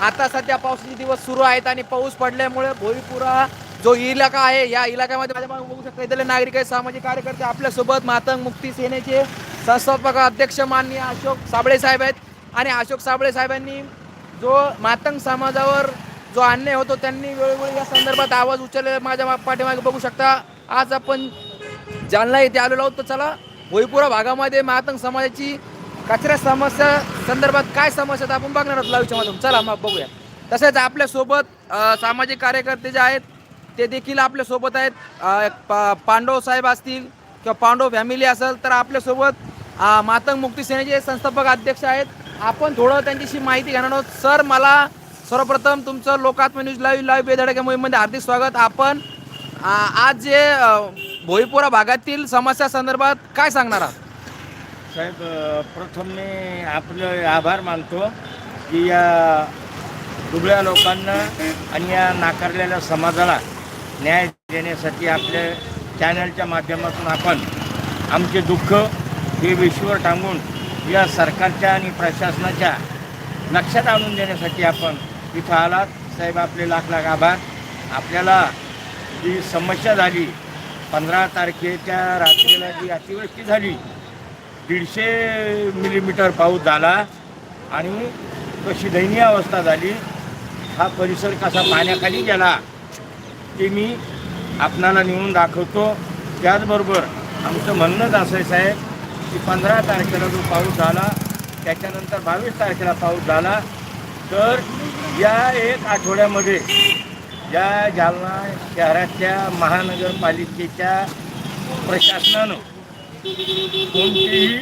आता सध्या पावसाचे दिवस सुरू आहेत आणि पाऊस पडल्यामुळे भोईपुरा जो इलाका आहे या इलाक्यामध्ये माझ्या बघू शकता इथले नागरिक आहेत सामाजिक कार्यकर्ते आपल्यासोबत मातंग मुक्ती सेनेचे संस्थापक अध्यक्ष माननीय अशोक साबळे साहेब आहेत. आणि अशोक साबळे साहेबांनी जो मातंग समाजावर जो अन्याय होतो त्यांनी वेळोवेळी या संदर्भात आवाज उचललेला माझ्या पाठीमागे बघू शकता आज आपण जालना येथे आलेलो आहोत. तर चला भोईपुरा भागामध्ये मातंग समाजाची कचऱ्या समस्या संदर्भात काय समस्या आहेत आपण बघणार आहोत लाईव्हच्या माध्यम चला मग बघूया. तसेच आपल्यासोबत सामाजिक कार्यकर्ते जे आहेत ते देखील आपल्यासोबत आहेत. पांडव साहेब असतील किंवा पांडव फॅमिली असेल तर आपल्यासोबत मातंग मुक्ती सेनेचे संस्थापक अध्यक्ष आहेत. आपण थोडं त्यांच्याशी माहिती घेणार आहोत. सर मला सर्वप्रथम तुमचं लोकात्म न्यूज लाईव्ह लाईव्ह बेधडक्या मोहीममध्ये हार्दिक स्वागत. आपण आज जे भोईपुरा भागातील समस्या संदर्भात काय सांगणार आहात? साहेब प्रथम मी आपलं आभार मानतो की या दुबळ्या लोकांना आणि या नाकारलेल्या समाजाला न्याय देण्यासाठी आपल्या चॅनलच्या माध्यमातून आपण आमचे दुःख हे विश्वर टांगून या सरकारच्या आणि प्रशासनाच्या लक्षात आणून देण्यासाठी आपण इथं आलात. साहेब आपले लाख लाख आभार. आपल्याला जी समस्या झाली पंधरा तारखेच्या रात्रीला जी अतिवृष्टी झाली दीडशे मिलीमीटर पाऊस झाला आणि कशी दयनीय अवस्था झाली हा परिसर कसा पाण्याखाली गेला ते मी आपणाला नेऊन दाखवतो. त्याचबरोबर आमचं म्हणणंच असं आहे साहेब की पंधरा तारखेला जो पाऊस झाला त्याच्यानंतर बावीस तारखेला पाऊस झाला तर या एक आठवड्यामध्ये या जालना शहराच्या महानगरपालिकेच्या प्रशासनानं कोणतीही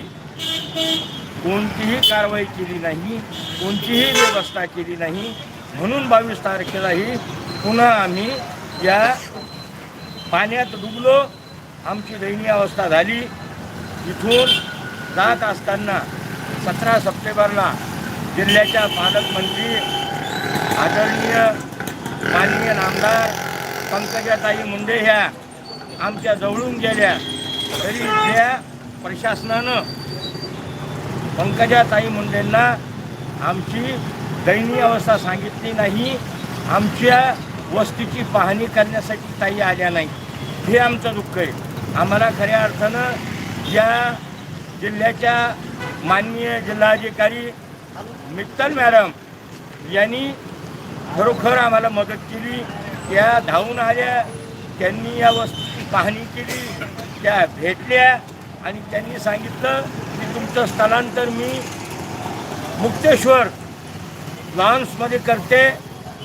कोणतीही कारवाई केली नाही कोणतीही व्यवस्था केली नाही. म्हणून बावीस तारखेलाही पुन्हा आम्ही या पाण्यात डुबलो. आमची दयनीय अवस्था झाली. इथून जात असताना सतरा सप्टेंबरला जिल्ह्याच्या पालकमंत्री आदरणीय माननीय नामदार पंकजाताई मुंडे ह्या आमच्या जवळून गेल्या. तरी इथल्या प्रशासनानं पंकजाताई मुंडेंना आमची दयनीय अवस्था सांगितली नाही. आमच्या वस्तीची पाहणी करण्यासाठी ताई आल्या नाही. हे आमचं दुःख आहे. आम्हाला खऱ्या अर्थानं या जिल्ह्याच्या माननीय जिल्हाधिकारी मित्तल मॅडम यांनी खरोखर आम्हाला मदत केली. त्या धावून आल्या. त्यांनी या वस्तूची पाहणी केली. त्या भेटल्या आणि त्यांनी सांगितलं की तुमचं स्थलांतर मी मुक्तेश्वर लॉन्समध्ये करते.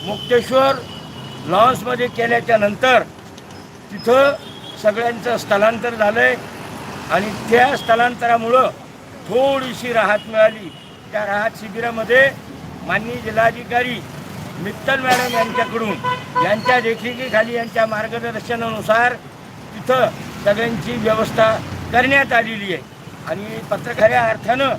मुक्तेश्वर लॉन्समध्ये केल्याच्यानंतर तिथं सगळ्यांचं स्थलांतर झालं आहे आणि त्या स्थलांतरामुळं थोडीशी राहत मिळाली. त्या राहत शिबिरामध्ये माननीय जिल्हाधिकारी मित्तल मॅडम यांच्याकडून यांच्या देखरेखीखाली यांच्या मार्गदर्शनानुसार तिथं सगळ्यांची व्यवस्था करण्यात आलेली आहे. आणि पत्रकाऱ्या अर्थानं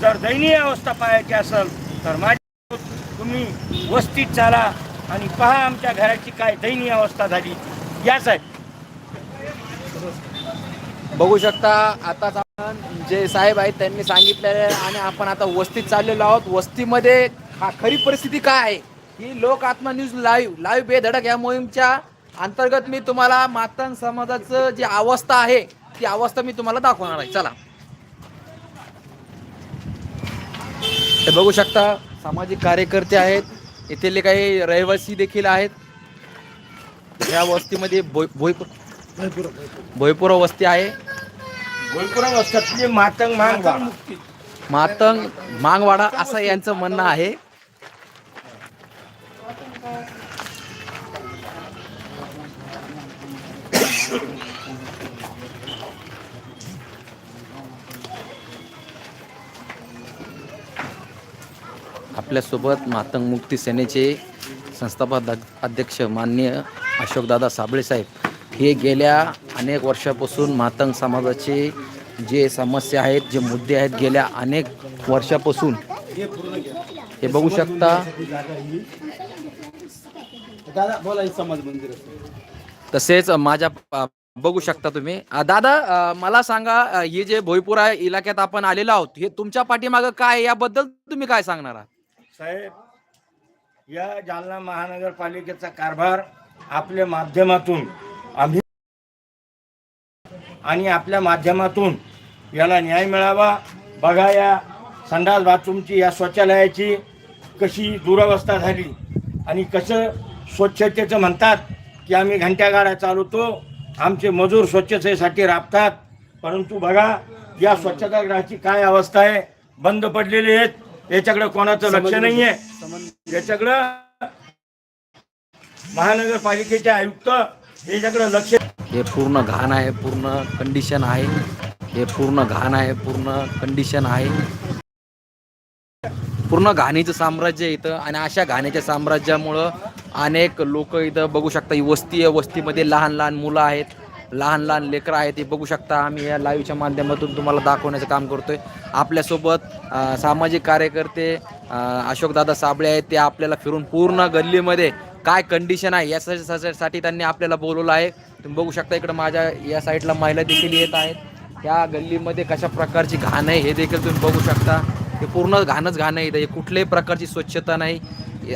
जर दयनीय अवस्था पाहायची असेल तर माझ्या तुम्ही वस्तीत चाला आणि पहा आमच्या घराची काय दयनीय अवस्था झाली. याच आहे बघू शकता आता आपण जे साहेब आहेत त्यांनी सांगितलेले आहे आणि आपण आता वस्तीत चाललेलो आहोत. वस्तीमध्ये हा खरी परिस्थिती काय आहे? ही लोक आत्मा न्यूज लाईव्ह लाईव्ह बेधडक या मोहीमच्या अंतर्गत मी तुम्हाला मातंग समाजाचं जी अवस्था आहे ती अवस्था मी तुम्हाला दाखवणार आहे. चला. हे बघू शकता सामाजिक कार्यकर्ते आहेत येथील काही रहिवासी देखील आहेत. या वस्तीमध्ये भोई भोईपूर भोईपुरा वस्ती आहे. गोलपुरा वस्तातली मातंग मांग मातंग मांगवाडा असं यांचं म्हणणं आहे. आपल्यासोबत मातंग मुक्ती सेनेचे संस्थापक अध- अध्यक्ष माननीय अशोकदादा साबळे साहेब. हे गेल्या अनेक वर्षापासून मातंग समाजाचे जे समस्या आहेत जे मुद्दे आहेत गेल्या अनेक वर्षापासून हे बघू शकता. तसेच माझ्या बघू शकता तुम्ही. दादा मला सांगा हे जे भोईपुरा इलाक्यात आपण आलेलो आहोत हे तुमच्या पाठीमागं काय? याबद्दल तुम्ही काय सांगणार आहात? साहेब या जालना महानगरपालिकेचा कारभार आपल्या माध्यमातून आम्ही आणि आपल्या माध्यमातून याला न्याय मिळावा. बघा या संडास बाथरूमची या शौचालयाची कशी दुरावस्था झाली आणि कसं स्वच्छतेचं म्हणतात की आम्ही घंट्या गाड्या चालवतो आमचे मजूर स्वच्छतेसाठी राबतात. परंतु बघा या स्वच्छतागृहाची काय अवस्था आहे? बंद पडलेली आहेत. याच्याकडे कोणाचं लक्ष नाही आहे याच्याकडं महानगरपालिकेचे आयुक्त याच्याकडे लक्ष हे पूर्ण घाण आहे पूर्ण कंडिशन आहे. हे पूर्ण घाण आहे पूर्ण कंडिशन आहे. पूर्ण घाणीचं साम्राज्य आहे इथं आणि अशा घाणीच्या साम्राज्यामुळं अनेक लोक इथं बघू शकता ही वस्ती आहे. वस्तीमध्ये लहान लहान मुलं आहेत. लहान लहान लेकरं आहेत ते बघू शकता. आम्ही या लाईव्हच्या माध्यमातून तुम्हाला दाखवण्याचं काम करतोय. आपल्यासोबत सामाजिक कार्यकर्ते अशोकदादा साबळे आहेत. ते आपल्याला फिरून पूर्ण गल्लीमध्ये काय कंडिशन आहे यासाठी त्यांनी आपल्याला बोलवलं आहे. तुम्ही बघू शकता इकडं माझ्या या साईडला महिला देखील येत आहेत. या गल्लीमध्ये कशा प्रकारची घाण आहे हे देखील तुम्ही बघू शकता. हे पूर्ण घाणच घाण आहे हे कुठल्याही प्रकारची स्वच्छता नाही.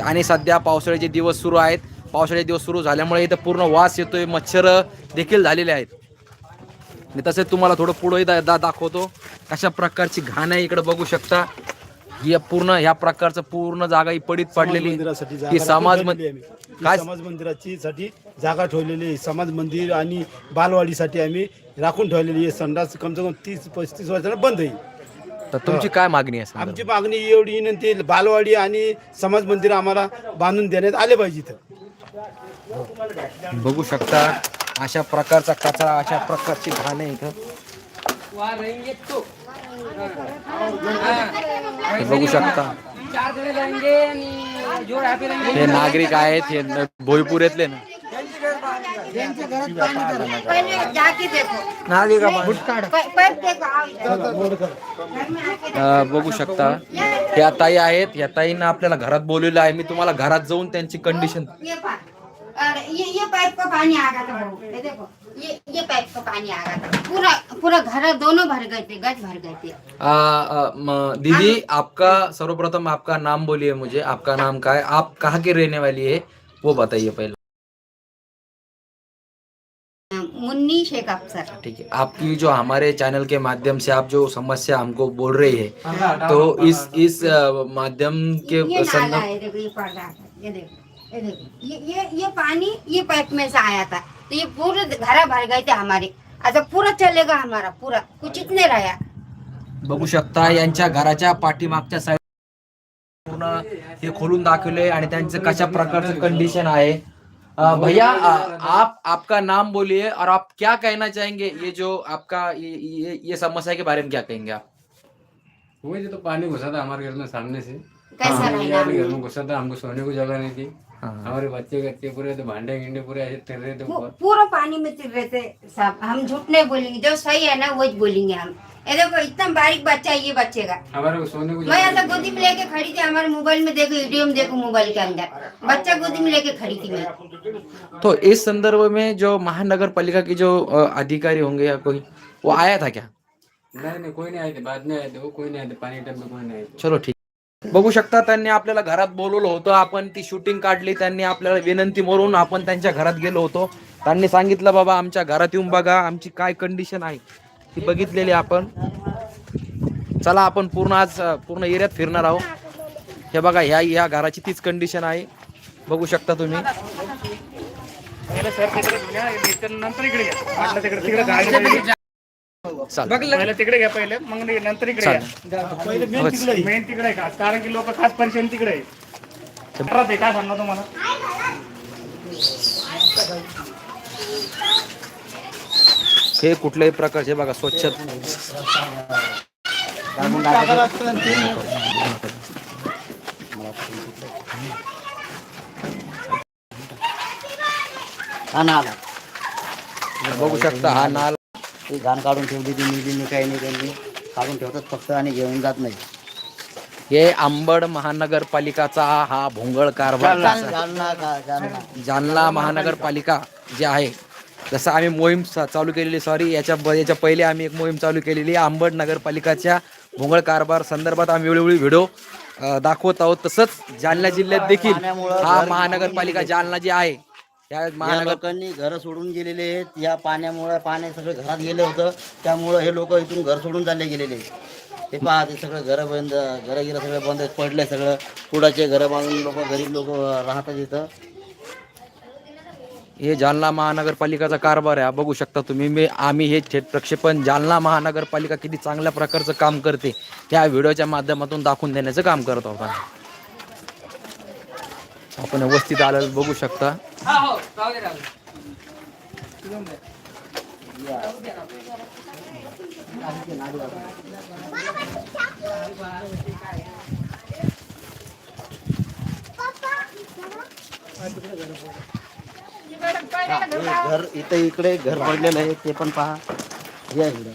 आणि सध्या पावसाळ्याचे दिवस सुरू आहेत. पावसाळ्याचे दिवस सुरू झाल्यामुळे इथं पूर्ण वास येतोय मच्छर देखील झालेले आहेत. मी तसेच तुम्हाला थोडं पुढे दा दा- दाखवतो. कशा प्रकारची घाण आहे इकडे बघू शकता. ही पूर्ण ह्या प्रकारचं पूर्ण जागा ही पडीत पडलेली. ही समाज काय? समाज मंदिराची साठी जागा ठेवलेली आहे. समाज मंदिर आणि बालवाडीसाठी आम्ही राखून ठेवलेली आहे. संडास कमसे कम तीस पस्तीस वर्षाला बंद आहे. तर तुमची काय मागणी आहे? आमची मागणी एवढी विनंती बालवाडी आणि समाज मंदिर आम्हाला बांधून देण्यात आले पाहिजे इथं. बघू शकता अशा प्रकारचा कचरा अशा प्रकारची घाण आहे इथं हे. बघू शकता. हे नागरिक आहेत हे न- भोईपुऱ्यातले ना. बघू शकता. ह्या ताई आहेत या ताईंना आपल्याला घरात बोलवलं आहे. मी तुम्हाला घरात जाऊन त्यांची कंडिशन और ये ये पाइप का पानी आ गया था बहू ये देखो ये ये पाइप का पानी आ गया था। पूरा पूरा घर दोनों भर गए थे गज भर गए थे। दीदी आपका सर्वप्रथम आपका नाम बोलिए मुझे आपका नाम क्या है आप कहाँ के रहने वाली है वो बताइए पहले। मुन्नी शेख अफसर। ठीक है आपकी जो हमारे चैनल के माध्यम से आप जो समस्या हमको बोल रही है तो इस इस माध्यम ये के नाला संदर्भ है देखो ये पड़ रहा था ये देखो। ये ये ये ये पानी ये पाइप में से आया था। तो ये पूरे घर भर गए थे हमारे। अच्छा पूरा चलेगा हमारा पूरा। कुछ इतने रहा। बघू शकता यांच्या घराच्या पाठीमागच्या साईड पूर्ण हे खोलून दाखवले आणि त्यांचं कशा प्रकारचं कंडिशन आहे. भैया आप आपका नाम बोलिए और आप क्या कहना चाहेंगे? ये जो आपका ये ये, ये समस्या के बारे में क्या कहेंगे आप? वही तो पानी घुसा था हमारे घर में सामने से। कैसा घर में घुसा था हमको सोने को जगह नहीं थी। हमारे बच्चे बच्चे पूरे तो भांडे गिंडे पूरे ऐसे तिर रहे थे पूरा पानी में तिर रहे थे साहब हम झूठ नहीं बोलेंगे जो सही है ना वो बोलेंगे हम। ये देखो इतना बारीक बच्चा है ये बच्चे का। हमारे को सोने को मैं ऐसा गोदी में लेके खड़ी थी हमारे मोबाइल में देखो वीडियो में देखो मोबाइल के अंदर। बच्चा गोदी में लेके खड़ी थी मैं। तो इस संदर्भ में जो महानगर पालिका के जो अधिकारी होंगे या कोई वो आया था क्या? नहीं नहीं कोई नहीं आए थे बाद में आए थे वो कोई नहीं आए थे पानी टाइम में कोई नहीं आए थे। चलो ठीक। बघू शकता त्यांनी आपल्याला घरात बोलवलं होतं. आपण ती शूटिंग काढली त्यांनी आपल्याला विनंती म्हणून आपण त्यांच्या घरात गेलो होतो. त्यांनी सांगितलं बाबा आमच्या घरात येऊन बघा आमची काय कंडिशन आहे ती बघितलेली आपण. चला आपण पूर्ण आज पूर्ण एरियात फिरणार आहोत. हे बघा ह्या ह्या घराची तीच कंडिशन आहे. बघू शकता तुम्ही. चालेल पहिलं तिकडे घ्या पहिले मग नंतर इकडे. घ्या. पहिले मेन तिकडे आहे. मेन तिकडे आहे खास कारण की लोक खास परिचय तिकडे आहे. काय सांगणार तुम्हाला? हे कुठल्याही प्रकारचे बघा स्वच्छ हा ना आला बघू शकता हा नाल. ती घाण काढून ठेवली ती निधी काही नाही त्यांनी काढून ठेवतात फक्त आणि घेऊन जात नाही. हे अंबड महानगरपालिकाचा हा भोंगळ कारभार. जालना महानगरपालिका जे आहे जसं आम्ही मोहीम चालू केलेली सॉरी याच्या याच्या पहिले आम्ही एक मोहीम चालू केलेली आहे अंबड नगरपालिकाच्या भोंगळ कारभार संदर्भात आम्ही वेळोवेळी व्हिडिओ दाखवत आहोत. तसंच जालना जिल्ह्यात देखील हा महानगरपालिका जालना जी आहे या या महानगर लोकांनी घर सोडून गेलेले आहेत. या पाण्यामुळे पाणी सगळं घरात गेलं होतं. त्यामुळं हे लोक इथून घर सोडून चालले गेलेले आहेत. हे पहा ते सगळं घरं बंद घरं गिरं सगळं बंद आहेत, पडले सगळं. कुडाचे घरं बांधून लोक गरीब लोक राहतात इथं. हे जालना महानगरपालिकाचा कारभार आहे. हा बघू शकता तुम्ही. मी आम्ही हे थेट प्रक्षेपण जालना महानगरपालिका किती चांगल्या प्रकारचं काम करते त्या व्हिडिओच्या माध्यमातून दाखवून देण्याचं काम करत आहोत आम्ही. आपण व्यवस्थित आलेलं बघू शकता. घर इथं इकडे घर पडलेलं आहे ते पण पहा. या इकडे.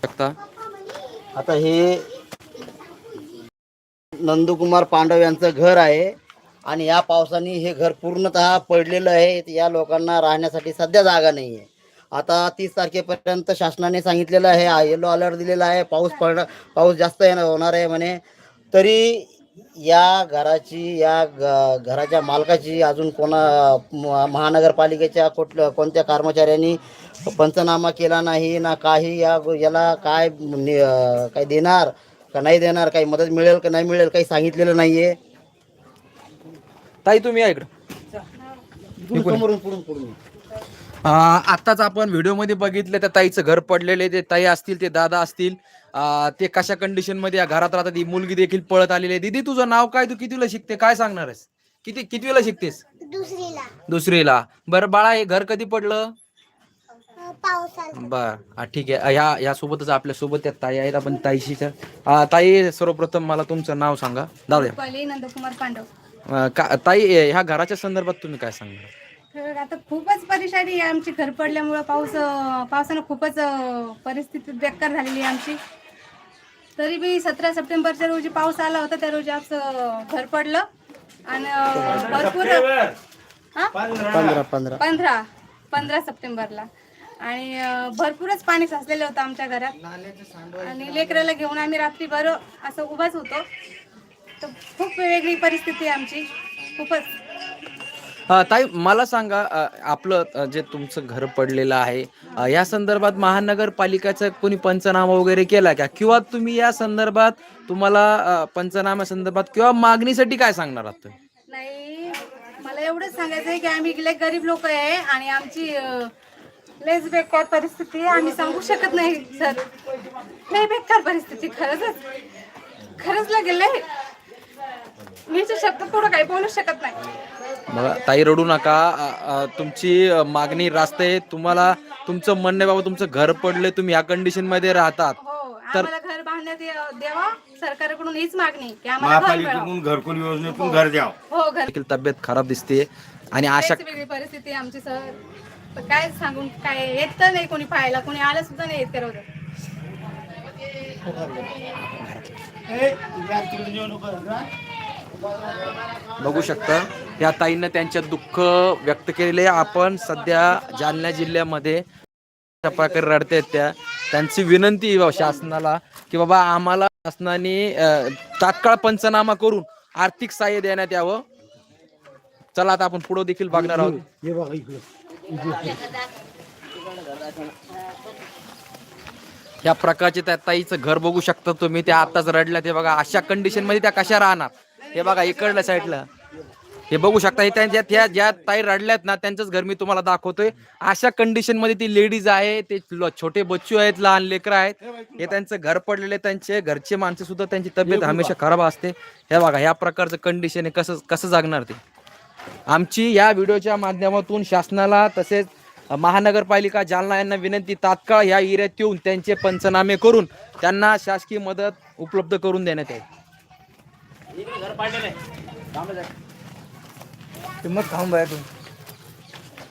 शकता? आता हे नंदकुमार पांडव यांचं घर आहे आणि या पावसाने हे घर पूर्णतः पडलेलं आहे. या लोकांना राहण्यासाठी सध्या जागा नाही आहे. आता तीस तारखेपर्यंत शासनाने सांगितलेलं आहे येलो अलर्ट दिलेला आहे. पाऊस पड पाऊस जास्त येणार होणार आहे म्हणे. तरी या घराची या घराच्या मालकाची अजून कोणा महानगरपालिकेच्या कुठल्या कोणत्या कर्मचाऱ्यांनी पंचनामा केला नाही ना काही या याला काय काय देणार का नाही देणार काही मदत मिळेल का नाही मिळेल काही सांगितलेलं नाही आहे ताई तुम्ही या इकडं. समोरून पुढून पुढून आ, आत्ताच आपण व्हिडिओमध्ये बघितलं त्या ताईचं घर पडलेले ते ताई असतील ते दादा असतील. ते कशा कंडिशनमध्ये या घरात राहतात ही मुलगी देखील पळत आलेली आहे. दीदी तुझं नाव काय? तू कितीला शिकते? काय सांगणार आहेस? किती कितवीला शिकतेस? दुसरीला. दुसरीला. बरं बाळा हे घर कधी पडलं? पावसाला बर. ठीक आहे. ह्या ह्या सोबतच आपल्यासोबत त्या ताई आहेत. आपण ताईशी ताई सर्वप्रथम मला तुमचं नाव सांगा. दादा नंदकुमार पांडव. ताई ह्या घराच्या संदर्भात तुम्ही काय सांगणार? आता खूपच परेशानी आहे आमची. घर पडल्यामुळं पाऊस पावसानं खूपच परिस्थिती बेकार झालेली आहे आमची. तरी बी सतरा सप्टेंबरच्या रोजी पाऊस आला होता त्या रोजी आमचं घर पडलं. आणि भरपूर हा? पंधरा पंधरा. पंधरा पंधरा सप्टेंबरला. आणि अं, भरपूरच पाणी साचलेलं होतं आमच्या घरात. आणि लेकराला घेऊन आम्ही रात्री बरं असं उभाच होतो. तर खूप वेगळी परिस्थिती आहे आमची. खूपच. ताई मला सांगा आपलं जे तुमचं घर पडलेलं आहे या संदर्भात महानगरपालिकाचा कोणी पंचनामा वगैरे केला का? किंवा तुम्ही या संदर्भात तुम्हाला पंचनामा संदर्भात किंवा मागणीसाठी काय सांगणार आहात नाही मला एवढंच सांगायचं आहे की आम्ही गरीब लोक आहे आणि आमची लयच बेकार परिस्थिती आम्ही सांगू शकत नाही सर. नाही बेकार परिस्थिती खरंच. खरंच लागेल लय मी याच्या शब्दात थोडं काही बोलू शकत नाही. बघा ताई रडू नका. तुमची अ, मागणी रास्त आहे तुम्हाला तुमचं म्हणणं आहे बाबा तुमचं घर पडले तुम्ही या कंडिशनमध्ये राहतात. हो आम्हाला घर बांधण्यात द्यावा सरकारकडून हीच मागणी की आम्हाला घर मिळावं. महापालिकेतून घरकुल योजनेतून घर द्यावं. हो घर. देखील तब्येत खराब दिसते. आणि अशा वेगळी परिस्थिती आहे आमची सर. तर काय सांगून काय येत तर नाही कोणी पाहायला कोणी आलं सुद्धा नाही येत करवत बघू शकता. या ताईनं त्यांच्या दुःख व्यक्त केलेले आपण सध्या जालना जिल्ह्यामध्ये अशा प्रकारे रडतायत त्या. त्यांची विनंती शासनाला की बाबा आम्हाला शासनाने तात्काळ पंचनामा करून आर्थिक सहाय्य देण्यात यावं. चला आता आपण पुढे देखील बघणार आहोत. या प्रकारचे त्या ताईचं घर बघू शकता तुम्ही. त्या आताच रडल्या ते बघा अशा कंडिशनमध्ये त्या कशा राहणार? हे बघा इकडल्या साईडला हे बघू शकता हे त्यांच्या त्या ज्या ताई रडल्यात ना त्यांचंच घर मी तुम्हाला दाखवतोय. अशा कंडिशनमध्ये ती लेडीज आहे ते छोटे बच्चू आहेत लहान लेकरं आहेत. हे त्यांचं घर पडलेले त्यांचे घरचे माणसं सुद्धा त्यांची तब्येत हमेशा खराब असते. हे बघा ह्या प्रकारचं कंडिशन आहे कसं कसं जगणार ते? आमची या व्हिडिओच्या माध्यमातून शासनाला तसेच महानगरपालिका जालना यांना विनंती तात्काळ या एरियात येऊन त्यांचे पंचनामे करून त्यांना शासकीय मदत उपलब्ध करून देण्यात येईल.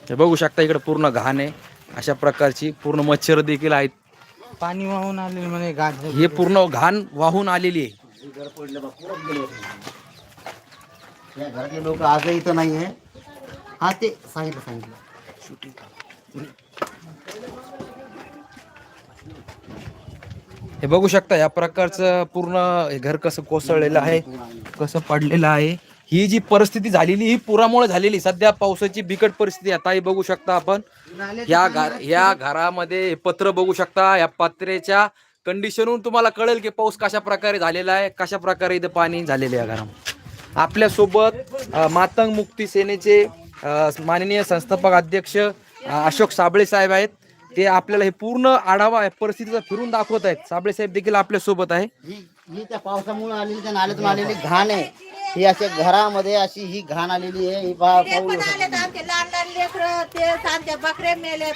हे बघू शकता इकडे पूर्ण घाण आहे अशा प्रकारची पूर्ण मच्छर देखील आहेत. पाणी वाहून आले म्हणे गाठ हे पूर्ण घाण वाहून आलेली आहे. घर पडलं बा पुरं गेलं होतं. या घरातले लोक आजही इथं नाही आहे हा ते सांगितलं सांगितलं. हे बघू शकता या प्रकारचं पूर्ण हे घर कसं कोसळलेलं आहे कसं पडलेलं आहे. ही जी परिस्थिती झालेली ही पुरामुळे झालेली. सध्या पावसाची बिकट परिस्थिती आता ही बघू शकता आपण. या घर या घरामध्ये पत्र बघू शकता. या पत्रेच्या कंडिशनहून तुम्हाला कळेल की पाऊस कशा प्रकारे झालेला आहे कशा प्रकारे इथं पाणी झालेलं आहे या घरामध्ये. आपल्यासोबत मातंग मुक्ती सेनेचे माननीय संस्थापक अध्यक्ष अशोक साबळे साहेब आहेत. ते आपल्याला हे पूर्ण आढावा या परिस्थितीचा फिरून दाखवत आहेत. साबळे साहेब देखील आपल्यासोबत आहे. ही ही त्या पावसामुळे आलेली त्या नाल्यातून आलेली घाण आहे. ही अशा घरामध्ये अशी ही घाण आलेली आहे. ही पहा- पाहू शकता. आमचे लहान लहान लेकर ते आमच्या बकऱ्या मेल्यात.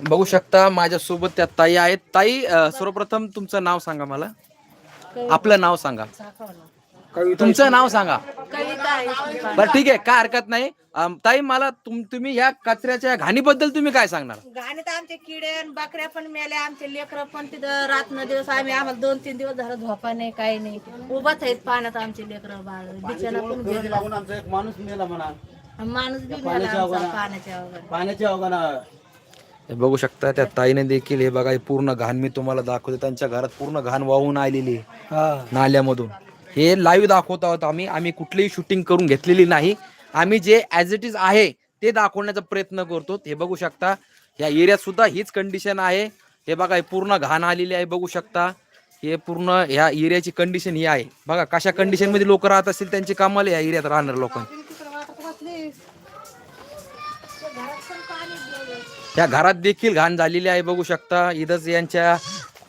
बघू शकता माझ्यासोबत त्या ताई आहेत. ताई अ, सर्वप्रथम तुमचं नाव सांगा मला. आपलं नाव सांगा. तुमचं नाव सांगा. बरं ठीक आहे काय हरकत नाही. अम, ताई मला तुम तुम्ही ह्या कचऱ्याच्या घाणीबद्दल तुम्ही काय सांगणार? घाणीत आमचे किडे आणि बकऱ्या पण मेल्या आमचे लेकर पण तिथं रात न दिवस आम्ही आम्हाला दोन तीन दिवस झालं झोपा नाही काही नाही. उभाच आहेत पाण्यात आमचे लेकर बाळ. बिचारा पण करून गेला लागून आमचा एक माणूस मेला म्हणा. माणूस बी पाण्याच्या आमचा. पाण्याच्या अवघाना हे बघू शकता त्या ताईने देखील हे बघा हे पूर्ण घाण मी तुम्हाला दाखवते. त्यांच्या घरात पूर्ण घाण वाहून आलेली आहे. नाल्यामधून. हे लाईव्ह दाखवत आहोत आम्ही. आम्ही कुठलीही शूटिंग करून घेतलेली नाही. आम्ही जे ॲज इट इज आहे ते दाखवण्याचा प्रयत्न करतो. हे बघू शकता. या एरियात सुद्धा हीच कंडिशन आहे. हे बघा हे पूर्ण घाण आलेली आहे. बघू शकता. हे पूर्ण ह्या एरियाची कंडिशन ही आहे. बघा कशा कंडिशनमध्ये लोक राहत असतील त्यांची कामाला या एरियात राहणार लोक. या घरात देखील घाण झालेली आहे. बघू शकता. इथंच यांच्या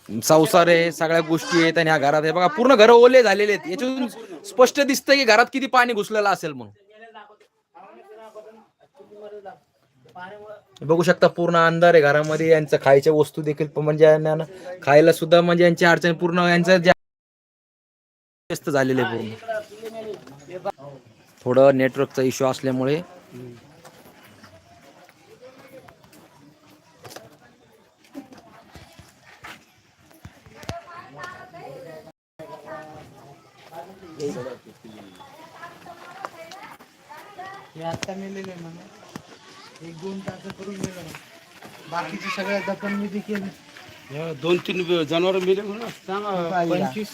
संसार आहे सगळ्या गोष्टी आहेत आणि ह्या घरात आहे. बघा पूर्ण घर ओले झालेले आहेत. याच्यातून स्पष्ट दिसतंय की घरात किती पाणी घुसलेलं असेल म्हणून. बघू शकता पूर्ण अंधार आहे घरामध्ये. यांचं खायच्या वस्तू देखील म्हणजे खायला सुद्धा म्हणजे यांची अडचण पूर्ण यांचं व्यस्त झालेले आहे पूर्ण. थोडं नेटवर्कचा इश्यू असल्यामुळे हे आता मेलेले आहे म्हणा एक दोन तास करून गेलो बाकीचे सगळ्या दफन मी केली. दोन तीन जनावर मेले म्हणून. सांगा पंचवीस.